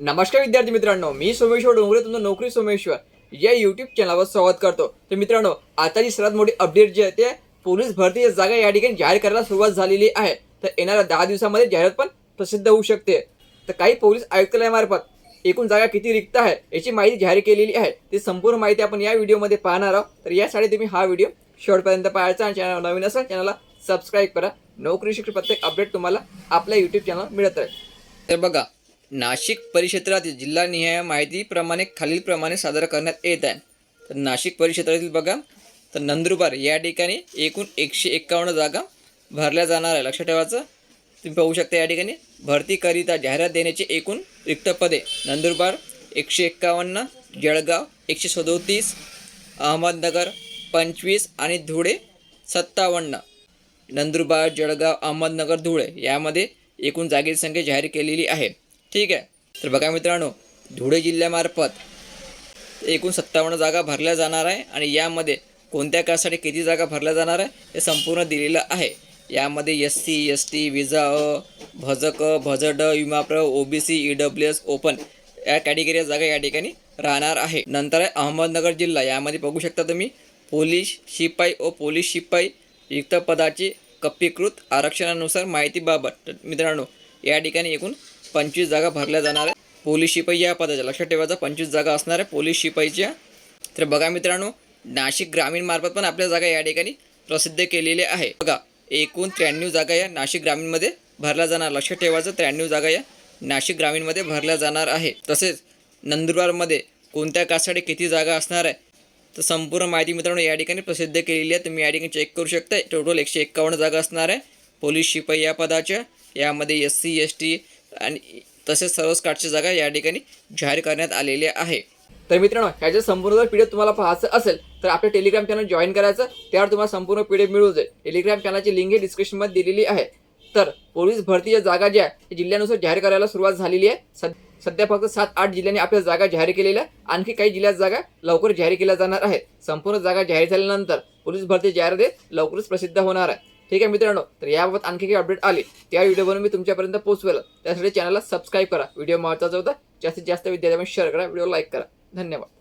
नमस्कार विद्यार्थी मित्रांनो मी सोमेश्वर डोंगरे तुमचं नोकरी सोमेश्वर. या युट्यूब चॅनलवर स्वागत करतो. तर मित्रांनो आताची सर्वात मोठी अपडेट जी आहे ते पोलीस भरतीच्या जागा या ठिकाणी जाहीर करायला सुरुवात झालेली आहे. तर येणाऱ्या दहा दिवसामध्ये जाहिरात पण प्रसिद्ध होऊ शकते. तर काही पोलीस आयुक्तालयामार्फत एकूण जागा किती रिक्त आहे याची माहिती जाहीर केलेली आहे. ती संपूर्ण माहिती आपण या व्हिडिओमध्ये पाहणार आहोत. तर यासाठी तुम्ही हा व्हिडिओ शेवटपर्यंत पाहायचा आणि चॅनल नवीन असाल चॅनलला सबस्क्राईब करा. नोकरी शिक्षण प्रत्येक अपडेट तुम्हाला आपल्या यूट्यूब चॅनल मिळत राहील. तर बघा नाशिक परिक्षेत्रातील जिल्हानिहाय माहितीप्रमाणे खालीलप्रमाणे सादर करण्यात येत आहे. तर नाशिक परिक्षेत्रातील बघा तर नंदुरबार या ठिकाणी एकूण एकशे एक्कावन्न जागा भरल्या जाणार आहे. लक्षात ठेवायचं. तुम्ही पाहू शकता या ठिकाणी भरतीकरिता जाहिरात देण्याचे एकूण रिक्त पदे नंदुरबार एकशे एक्कावन्न जळगाव एकशे सदोतीस अहमदनगर पंचवीस आणि धुळे सत्तावन्न. नंदुरबार जळगाव अहमदनगर धुळे यामध्ये एकूण जागेची संख्या जाहीर केलेली आहे. ठीक आहे. तर बघा मित्रांनो धुळे जिल्ह्यामार्फत एकूण सत्तावन्न जागा भरल्या जाणार आहे आणि यामध्ये कोणत्या कासाठी किती जागा भरल्या जाणार आहे हे संपूर्ण दिलेलं आहे. यामध्ये एस सी एस टी विजा अ भजक भजड विमाप्र O B C E W S open या कॅटेगरी जागा या ठिकाणी राहणार आहे. नंतर आहे अहमदनगर जिल्हा. यामध्ये बघू शकता तुम्ही पोलीस शिपाई व पोलीस शिपाई रिक्त पदाची कप्पीकृत आरक्षणानुसार माहितीबाबत मित्रांनो या ठिकाणी एकूण पंचवीस जागा भरल्या जाणार आहे पोलीस शिपाई या पदाच्या लक्षात ठेवायचं. पंचवीस जागा असणार आहे पोलीस शिपाईच्या. तर बघा मित्रांनो नाशिक ग्रामीण मार्फत पण आपल्या जागा या ठिकाणी प्रसिद्ध केलेल्या आहे बघा एकूण त्र्याण्णव जागा या नाशिक ग्रामीणमध्ये भरल्या जाणार. लक्षात ठेवायचं त्र्याण्णव जागा या नाशिक ग्रामीणमध्ये भरल्या जाणार आहे तसेच नंदुरबारमध्ये कोणत्या कासाठी किती जागा असणार आहे? तर संपूर्ण माहिती मित्रांनो या ठिकाणी प्रसिद्ध केलेली आहे. तुम्ही या ठिकाणी चेक करू शकता टोटल एकशे एक्कावन्न जागा असणार आहे. पोलीस शिपाई या पदाच्या. यामध्ये एस सी एस टी आणि तसेच सर्वच काठच्या जागा या ठिकाणी जाहीर करण्यात आलेल्या आहे. तर मित्रांनो ह्याच्या संपूर्ण जर पीडीएफ तुम्हाला पाहायचं असेल तर आपल्या टेलिग्राम चॅनल जॉईन करायचं त्यावर तुम्हाला संपूर्ण पीडीएफ मिळू जाईल. टेलिग्राम चॅनलची लिंक ही डिस्क्रिप्शनमध्ये दिलेली आहे. तर पोलीस भरतीच्या जागा ज्या आहे, जिल्ह्यानुसार जाहीर करायला सुरुवात झालेली आहे. सद सध्या फक्त सात आठ जिल्ह्यांनी आपल्या जागा जाहीर केलेल्या आणखी काही जिल्ह्यात जागा लवकर जाहीर केल्या जाणार आहेत. संपूर्ण जागा जाहीर झाल्यानंतर पोलीस भरती जाहिरात लवकरच प्रसिद्ध होणार आहे. ठीक आहे मित्रांनो तर याबाबत आणखी काही अपडेट आली त्या व्हिडिओवरून मी तुमच्यापर्यंत पोहोचवेल. त्यासाठी चॅनलला सबस्क्राईब करा. व्हिडिओ महत्त्वाचा होता जास्तीत जास्त विद्यार्थ्यांना शेअर करा व्हिडिओ लाईक करा. धन्यवाद.